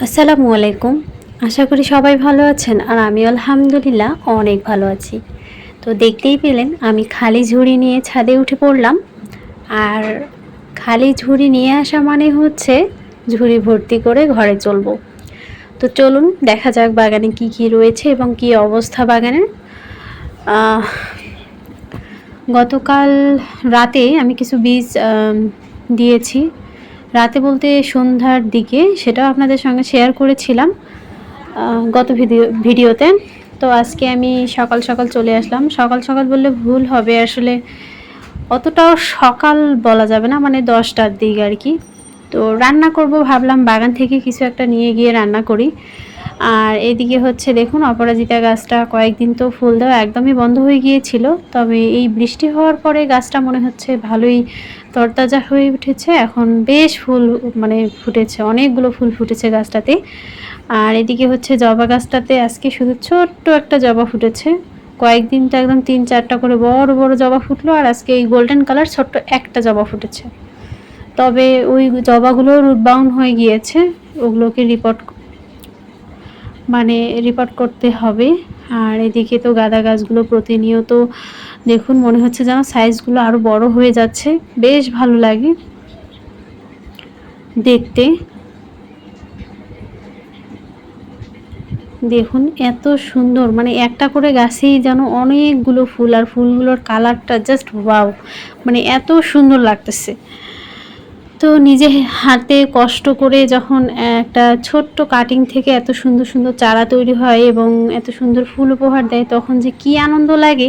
আসসালামু আলাইকুম। আশা করি সবাই ভালো আছেন আর আমি আলহামদুলিল্লাহ অনেক ভালো আছি। তো দেখতেই পেলেন আমি খালি ঝুড়ি নিয়ে ছাদে উঠে পড়লাম। আর খালি ঝুড়ি নিয়ে আসা মানে হচ্ছে ঝুড়ি ভর্তি করে ঘরে চলবো। তো চলুন দেখা যাক বাগানে কি কি রয়েছে এবং কি অবস্থা বাগানের। গতকাল রাতে আমি কিছু বীজ দিয়েছি। রাতে বলতে সন্ধ্যার দিকে সেটাও আপনাদের সঙ্গে শেয়ার করেছিলাম গত ভিডিও, ভিডিওতে। তো আজকে আমি সকাল সকাল চলে আসলাম। সকাল সকাল বললে ভুল হবে, আসলে অতটাও সকাল বলা যাবে না মানে দশটার দিক আর কি। তো রান্না করব ভাবলাম, বাগান থেকে কিছু একটা নিয়ে গিয়ে রান্না করি। আর এদিকে হচ্ছে দেখুন, অপরাজিতা গাছটা কয়েকদিন তো ফুল দেওয়া একদমই বন্ধ হয়ে গিয়েছিল, তবে এই বৃষ্টি হওয়ার পরে গাছটা মনে হচ্ছে ভালোই তরতাজা হয়ে উঠেছে। এখন বেশ ফুল মানে ফুটেছে, অনেকগুলো ফুল ফুটেছে গাছটাতে। আর এদিকে হচ্ছে জবা গাছটাতে আজকে শুধু ছোট্ট একটা জবা ফুটেছে। কয়েকদিন তো একদম তিন চারটা করে বড় বড় জবা ফুটলো, আর আজকে এই গোল্ডেন কালার ছোট্ট একটা জবা ফুটেছে। তবে ওই জবাগুলো রুট বাউন্ড হয়ে গিয়েছে, ওগুলোকে রিপোর্ট মানে রিপোর্ট করতে হবে। আর এদিকে তো গাঁদা গাছগুলো প্রতিনিয়ত দেখুন, মনে হচ্ছে যেন সাইজগুলো আরও বড় হয়ে যাচ্ছে। বেশ ভালো লাগে দেখতে। দেখুন, এত সুন্দর মানে একটা করে গাছেই যেন অনেকগুলো ফুল, আর ফুলগুলোর কালারটা জাস্ট ওয়াও মানে এত সুন্দর লাগতেছে। তো নিজে হাতে কষ্ট করে যখন একটা ছোট্ট কাটিং থেকে এত সুন্দর সুন্দর চারা তৈরি হয় এবং এত সুন্দর ফুল উপহার দেয়, তখন যে কি আনন্দ লাগে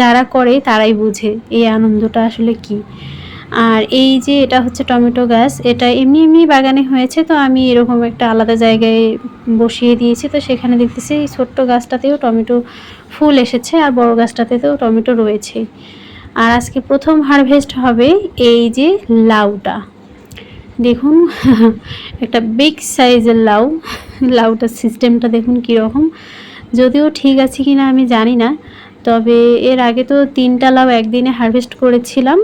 যারা করে তারাই বুঝে এই আনন্দটা আসলে কি। আর এই যে এটা হচ্ছে টমেটো গাছ, এটা এমনি এমনি বাগানে হয়েছে, তো আমি এরকম একটা আলাদা জায়গায় বসিয়ে দিয়েছি, তো সেখানে দেখতেছি এই ছোট্ট গাছটাতেও টমেটো ফুল এসেছে আর বড় গাছটাতেও টমেটো রয়েছে। আর আজকে প্রথম হারভেস্ট হবে এই যে লাউটা। দেখুন, একটা বিগ সাইজের লাউ লাউটার সিস্টেমটা দেখুন কীরকম। যদিও ঠিক আছে কি না আমি জানি না, তবে এর আগে তো তিনটা লাউ একদিনে হারভেস্ট করেছিলাম,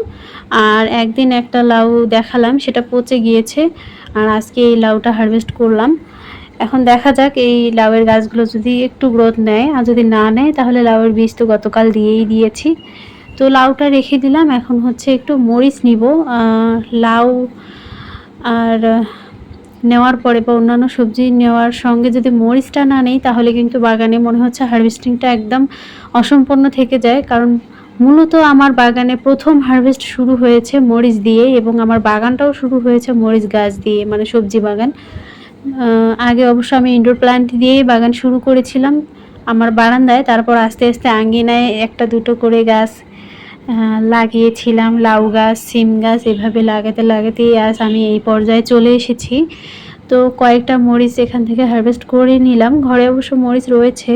আর একদিন একটা লাউ দেখালাম, সেটা পচে গিয়েছে, আর আজকে এই লাউটা হারভেস্ট করলাম। এখন দেখা যাক এই লাউয়ের গাছগুলো যদি একটু গ্রোথ নেয়, আর যদি না নেয়, তাহলে লাউয়ের বীজ তো গতকাল দিয়েই দিয়েছি। তো লাউটা রেখে দিলাম, এখন হচ্ছে একটু মরিচ নিব লাউ আর নেওয়ার পরে বা অন্যান্য সবজি নেওয়ার সঙ্গে যদি মরিচটা না নেই, তাহলে কিন্তু বাগানে মনে হচ্ছে হারভেস্টিংটা একদম অসম্পূর্ণ থেকে যায়। কারণ মূলত আমার বাগানে প্রথম হারভেস্ট শুরু হয়েছে মরিচ দিয়ে এবং আমার বাগানটাও শুরু হয়েছে মরিচ গাছ দিয়ে মানে সবজি বাগান। আগে অবশ্য আমি ইনডোর প্ল্যান্ট দিয়েই বাগান শুরু করেছিলাম। আমার বারান্দায়, তারপর আস্তে আস্তে আঙ্গিনায় একটা দুটো করে গাছ লাগিয়েছিলাম লাউ গাছ, সিম গাছ, এভাবে লাগাতে লাগাতেই আজ আমি এই পর্যায়ে চলে এসেছি। তো কয়েকটা মরিচ এখান থেকে হারভেস্ট করে নিলাম। ঘরে অবশ্য মরিচ রয়েছে,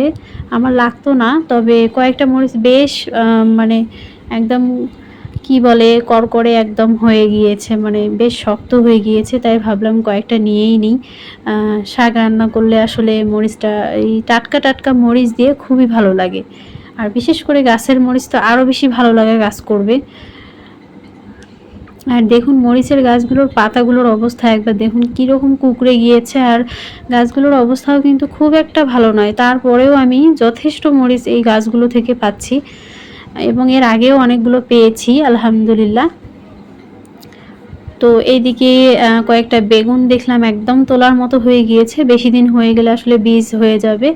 আমার লাগতো না, তবে কয়েকটা মরিচ বেশ মানে একদম কি বলে করকরে একদম হয়ে গিয়েছে মানে বেশ শক্ত হয়ে গিয়েছে, তাই ভাবলাম কয়েকটা নিয়েই নিই। শাক রান্না করলে আসলে মরিচটা, এই টাটকা টাটকা মরিচ দিয়ে খুবই ভালো লাগে। আর বিশেষ করে গাছের মরিচ তো আরও বেশি ভালো লাগে গাছ করবে। আর দেখুন মরিচের গাছগুলোর পাতাগুলোর অবস্থা একবার দেখুন কীরকম কুকড়ে গিয়েছে আর গাছগুলোর অবস্থাও কিন্তু খুব একটা ভালো নয়। তারপরেও আমি যথেষ্ট মরিচ এই গাছগুলো থেকে পাচ্ছি এবং এর আগেও অনেকগুলো পেয়েছি, আলহামদুলিল্লাহ। তো এইদিকে কয়েকটা বেগুন দেখলাম একদম তোলার মতো হয়ে গিয়েছে। বেশি দিন হয়ে গেলে আসলে বীজ হয়ে যাবে।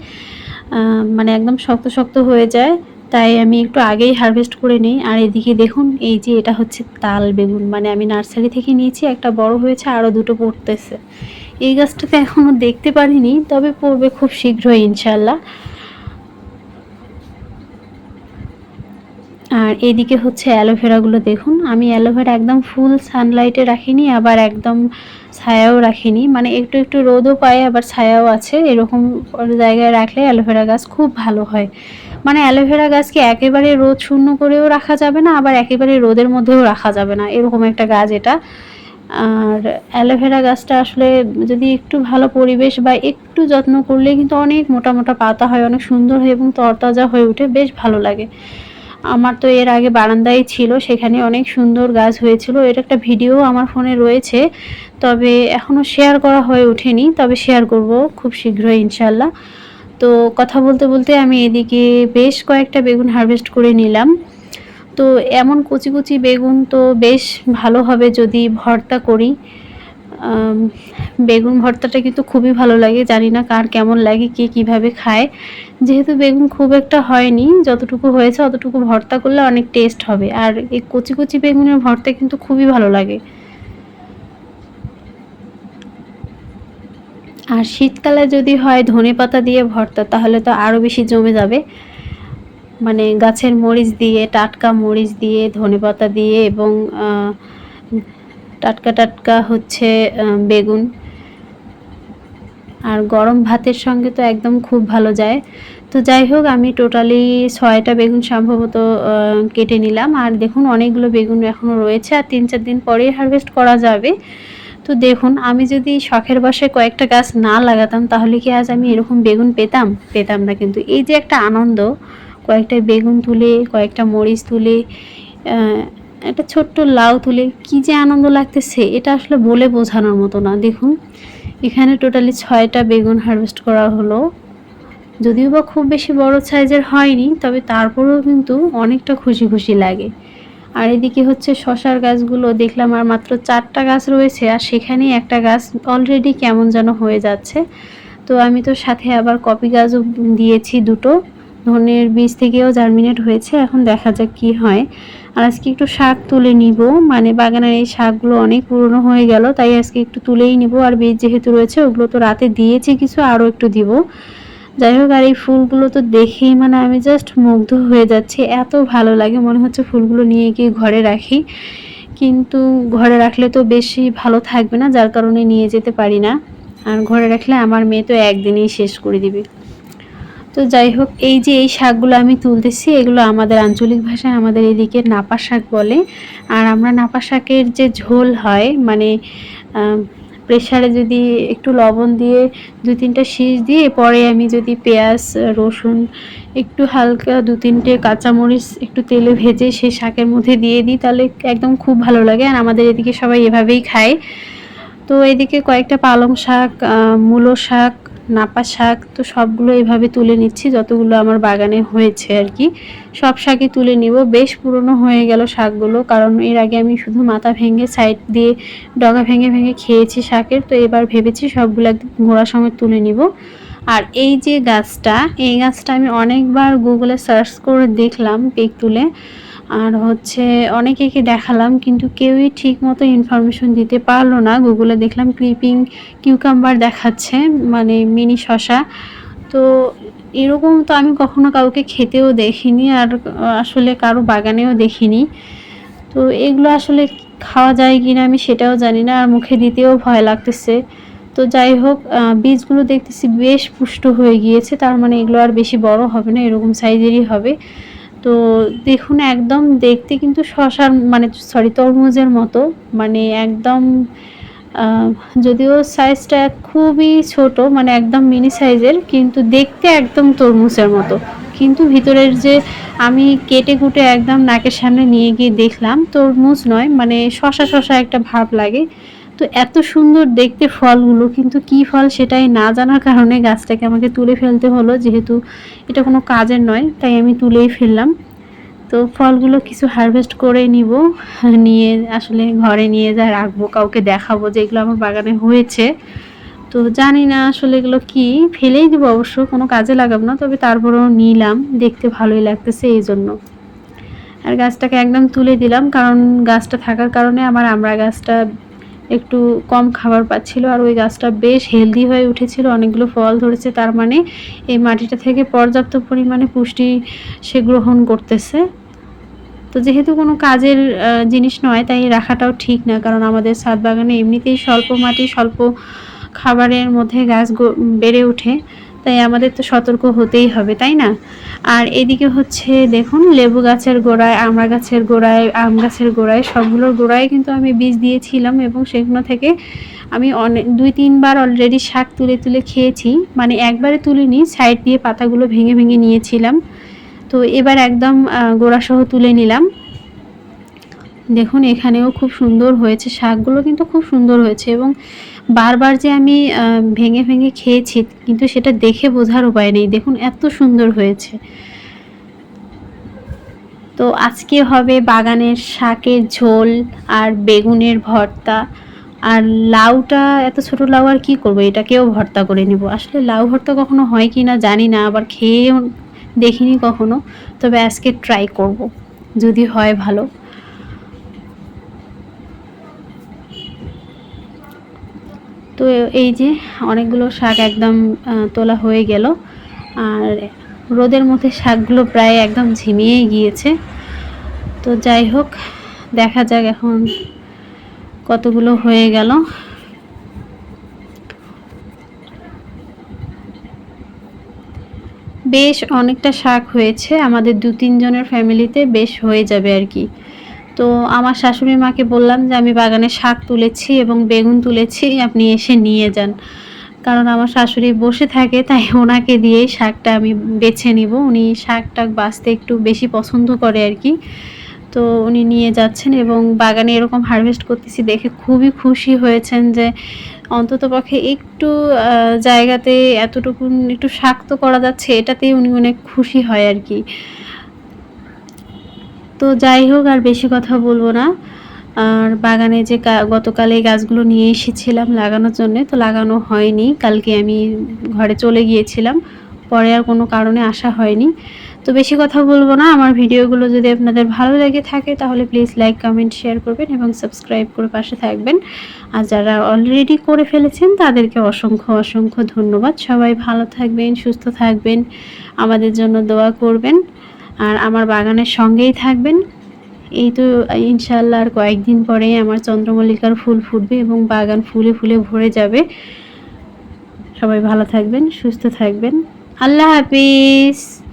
মানে একদম শক্ত শক্ত হয়ে যায়, তাই আমি একটু আগেই হারভেস্ট করে নিই। আর এদিকে দেখুন, এই যে এটা হচ্ছে তাল বেগুন মানে আমি নার্সারি থেকে নিয়েছি, একটা বড় হয়েছে আরও দুটো পড়তেছে। এই গাছটাতে এখনও দেখতে পারিনি, তবে পড়বে খুব শীঘ্রই ইনশাল্লাহ আর এদিকে হচ্ছে অ্যালোভেরাগুলো দেখুন, আমি অ্যালোভেরা একদম ফুল সানলাইটে রাখিনি, আবার একদম ছায়াও রাখিনি। মানে একটু একটু রোদও পায়, আবার ছায়াও আছে। এরকম জায়গায় রাখলে অ্যালোভেরা গাছ খুব ভালো হয়। মানে অ্যালোভেরা গাছকে একেবারে রোদ শূন্য করেও রাখা যাবে না, আবার একেবারে রোদের মধ্যেও রাখা যাবে না। এরকম একটা গাছ এটা। আর অ্যালোভেরা গাছটা আসলে যদি একটু ভালো পরিবেশ বা একটু যত্ন করলে কিন্তু অনেক মোটা মোটা পাতা হয়, অনেক সুন্দর হয় এবং তরতাজা হয়ে ওঠে। বেশ ভালো লাগে। আমার তো এর আগে বারান্দায় ছিল, সেখানে অনেক সুন্দর গাছ হয়েছিল। এর একটা ভিডিও আমার ফোনে রয়েছে, তবে এখনও শেয়ার করা হয়ে ওঠেনি, তবে শেয়ার করব খুব শীঘ্রই ইনশাল্লাহ তো কথা বলতে বলতে আমি এদিকে বেশ কয়েকটা বেগুন হারভেস্ট করে নিলাম। তো এমন কুচি কুচি বেগুন তো বেশ ভালো হবে যদি ভর্তা করি। বেগুন ভর্তাটা কিন্তু খুবই ভালো লাগে, জানি না কার কেমন লাগে, কে কীভাবে খায়। যেহেতু বেগুন খুব একটা হয়নি, যতটুকু হয়েছে অতটুকু ভর্তা করলে অনেক টেস্ট হবে। আর এই কচি কচি বেগুনের ভর্তা কিন্তু খুবই ভালো লাগে। আর শীতকালে যদি হয় ধনে পাতা দিয়ে ভর্তা, তাহলে তো আরও বেশি জমে যাবে। মানে গাছের মরিচ দিয়ে, টাটকা মরিচ দিয়ে, ধনে পাতা দিয়ে এবং টাটকা টাটকা হচ্ছে বেগুন। আর গরম ভাতের সঙ্গে তো একদম খুব ভালো যায়। তো যাই হোক, আমি টোটালি ছয়টা বেগুন সম্ভবত কেটে নিলাম। আর দেখুন, অনেকগুলো বেগুন এখনও রয়েছে। আর তিন চার দিন পরেই হারভেস্ট করা যাবে। তো দেখুন, আমি যদি শখের বসে কয়েকটা গাছ না লাগাতাম, তাহলে কি আজ আমি এরকম বেগুন পেতাম? পেতাম না কিন্তু। এই যে একটা আনন্দ, কয়েকটা বেগুন তুলে, কয়েকটা মরিচ তুলে একটা ছোট্ট লাউ তুলে, কি যে আনন্দ লাগতেছে, এটা আসলে বলে বোঝানোর মতো না। দেখুন, এখানে টোটালি ছয়টা বেগুন হারভেস্ট করা হলো। যদিও বা খুব বেশি বড় সাইজের হয়নি, তবে তারপরেও কিন্তু অনেকটা খুশি খুশি লাগে। আর এদিকে হচ্ছে শশার গাছগুলো, দেখলাম আর মাত্র চারটা গাছ রয়েছে, আর সেখানেই একটা গাছ অলরেডি কেমন যেন হয়ে যাচ্ছে। তো আমি তো সাথে আবার কপি গাছও দিয়েছি দুটো, ধনের বীজ থেকেও জার্মিনেট হয়েছে, এখন দেখা যাক কি হয়। আর আজকে একটু শাক তুলে নিব। মানে বাগানের এই শাকগুলো অনেক পুরনো হয়ে গেল, তাই আজকে একটু তুলেই নিব। আর বীজ যেহেতু রয়েছে, ওগুলো তো রাতে দিয়েছি কিছু, আরও একটু দিব। যাই হোক, আর এই ফুলগুলো তো দেখেই মানে আমি জাস্ট মুগ্ধ হয়ে যাচ্ছি। এত ভালো লাগে, মনে হচ্ছে ফুলগুলো নিয়ে গিয়ে ঘরে রাখি। কিন্তু ঘরে রাখলে তো বেশি ভালো থাকবে না, যার কারণে নিয়ে যেতে পারি না। আর ঘরে রাখলে আমার মেয়ে তো একদিনেই শেষ করে দিবে। তো যাই হোক, এই যে এই শাকগুলো আমি তুলতেছি, এগুলো আমাদের আঞ্চলিক ভাষায় আমাদের এদিকে নাপা শাক বলে। আর আমরা নাপা শাকের যে ঝোল হয় মানে প্রেশারে যদি একটু লবণ দিয়ে দু তিনটা শীষ দিয়ে, পরে আমি যদি পেঁয়াজ, রসুন, একটু হালকা দু তিনটে কাঁচামরিচ, একটু তেলে ভেজে সেই শাকের মধ্যে দিয়ে দিই, তাহলে একদম খুব ভালো লাগে। আর আমাদের এদিকে সবাই এভাবেই খায়। তো এদিকে কয়েকটা পালং শাক মূলো শাক নাপা শাক তো সবগুলো এভাবে তুলে নিচ্ছি, যতগুলো আমার বাগানে হয়েছে আর কি। সব শাকই তুলে নিব। বেশ পুরনো হয়ে গেল শাকগুলো, কারণ এর আগে আমি শুধু মাথা ভেঙে সাইড দিয়ে ডগা ভেঙে ভেঙে খেয়েছি শাকের, তো এবার ভেবেছি সবগুলো একদম ঘোড়া সময় তুলে নিব। আর এই যে গাছটা, এই গাছটা আমি অনেকবার গুগলে সার্চ করে দেখলাম পিক তুলে আর হচ্ছে অনেকেকে দেখালাম, কিন্তু কেউই ঠিক মতো ইনফরমেশন দিতে পারল না। গুগলে দেখলাম ক্রিপিং কিউকাম্বার দেখাচ্ছে মানে মিনি শশা। তো এরকম তো আমি কখনো কাউকে খেতেও দেখিনি আর আসলে কারও বাগানেও দেখিনি। তো এগুলো আসলে খাওয়া যায় কি না আমি সেটাও জানি না আর মুখে দিতেও ভয় লাগতেছে। তো যাই হোক বীজগুলো দেখতেছি বেশ পুষ্ট হয়ে গিয়েছে, তার মানে এগুলো আর বেশি বড় হবে না, এরকম সাইজেরই হবে। তো দেখুন, একদম দেখতে কিন্তু শশার মানে সরি তরমুজের মতো। মানে একদম যদিও সাইজটা খুবই ছোট মানে একদম মিনি সাইজের কিন্তু দেখতে একদম তরমুজের মতো। কিন্তু ভিতরের যে আমি কেটে কুটে একদম নাকের সামনে নিয়ে গিয়ে দেখলাম, তরমুজ নয় মানে শশা শশা একটা ভাব লাগে। তো এত সুন্দর দেখতে ফলগুলো, কিন্তু কি ফল সেটাই না জানার কারণে গাছটাকে আমাকে তুলে ফেলতে হলো, যেহেতু এটা কোনো কাজের নয়, তাই আমি তুলেই ফেললাম। তো ফলগুলো কিছু হারভেস্ট করে নিব, নিয়ে আসলে ঘরে নিয়ে যা রাখব, কাউকে দেখাবো যে এগুলো আমার বাগানে হয়েছে। তো জানি না আসলে এগুলো কি, ফেলেই দেবো অবশ্য, কোনো কাজে লাগাবো না, তবে তারপরেও নিলাম, দেখতে ভালোই লাগতেছে এই জন্য। আর গাছটাকে একদম তুলে দিলাম, কারণ গাছটা থাকার কারণে আমার আমরা গাছটা একটু কম খাবার পাচ্ছিল আর ওই গাছটা বেশ হেলদি হয়ে উঠেছিল, অনেকগুলো ফল ধরেছে, তার মানে এই মাটিটা থেকে পর্যাপ্ত পরিমাণে পুষ্টি সে গ্রহণ করতেছে। তো যেহেতু কোনো কাজের জিনিস নয়, তাই রাখাটাও ঠিক না, কারণ আমাদের ছাদ বাগানে এমনিতেই স্বল্প মাটি, স্বল্প খাবারের মধ্যে গাছ বেড়ে ওঠে। তাই আমাদের তো সতর্ক হতেই হবে, তাই না? আর এদিকে হচ্ছে দেখুন, লেবু গাছের গোড়ায় আমড়া গাছের গোড়ায়, আম গাছের গোড়ায়, সবগুলোর গোড়ায় কিন্তু আমি বীজ দিয়েছিলাম এবং সেগুলো থেকে আমি অনেক দুই তিনবার অলরেডি শাক তুলে তুলে খেয়েছি। মানে একবারে তুলিনি সাইড দিয়ে পাতাগুলো ভেঙে ভেঙে নিয়েছিলাম। তো এবার একদম গোড়াসহ তুলে নিলাম। দেখুন, এখানেও খুব সুন্দর হয়েছে, শাকগুলো কিন্তু খুব সুন্দর হয়েছে এবং বারবার যে আমি ভেঙে ভেঙে খেয়েছি, কিন্তু সেটা দেখে বোঝার উপায় নেই। দেখুন, এত সুন্দর হয়েছে। তো আজকে হবে বাগানের শাকের ঝোল আর বেগুনের ভর্তা। আর লাউটা, এত ছোট লাউ আর কি করব? এটাকেও ভর্তা করে নেব। আসলে লাউ ভর্তা কখনো হয় কি না জানি না, আবার খেয়েও দেখিনি কখনো। তবে আজকে ট্রাই করব। যদি হয় ভালো। তো এই যে অনেকগুলো শাক একদম তোলা হয়ে গেল। আর রোদের মধ্যে শাকগুলো প্রায় একদম ঝিমিয়ে গিয়েছে। তো যাই হোক, দেখা যাক এখন কতগুলো হয়ে গেল। বেশ অনেকটা শাক হয়েছে। আমাদের দু তিনজনের ফ্যামিলিতে বেশ হয়ে যাবে আর কি। তো আমার শাশুড়ি মাকে বললাম যে আমি বাগানে শাক তুলেছি এবং বেগুন তুলেছি, আপনি এসে নিয়ে যান। কারণ আমার শাশুড়ি বসে থাকে, তাই ওনাকে দিয়েই শাকটা আমি বেছে নিব। উনি শাকটা বাঁচতে একটু বেশি পছন্দ করে আর কি। তো উনি নিয়ে যাচ্ছেন এবং বাগানে এরকম হারভেস্ট করতেছি দেখে খুবই খুশি হয়েছেন যে অন্তত পক্ষে একটু জায়গাতে এতটুকু একটু শাক তো করা যাচ্ছে, এটাতেই উনি অনেক খুশি হয় আর কি। তো যাই হোক, আর বেশি কথা বলব না। আর বাগানে যে গতকাল এই গাছগুলো নিয়ে এসেছিলাম লাগানোর জন্য, তো লাগানো হয়নি। কালকে আমি ঘরে চলে গিয়েছিলাম, পরে আর কোনো কারণে আসা হয়নি। তো বেশি কথা বলব না, আমার ভিডিওগুলো যদি আপনাদের ভালো লেগে থাকে, তাহলে প্লিজ লাইক, কমেন্ট, শেয়ার করবেন এবং সাবস্ক্রাইব করে পাশে থাকবেন। আর যারা অলরেডি করে ফেলেছেন, তাদেরকে অসংখ্য অসংখ্য ধন্যবাদ। সবাই ভালো থাকবেন, সুস্থ থাকবেন। আমাদের জন্য দোয়া করবেন। আর আমার বাগানের সঙ্গেই থাকবেন। এই তো ইনশাল্লাহ আর কয়েকদিন পরে আমার চন্দ্রমল্লিকার ফুল ফুটবে এবং বাগান ফুলে ফুলে ভরে যাবে। সবাই ভালো থাকবেন, সুস্থ থাকবেন। আল্লাহ হাফিজ।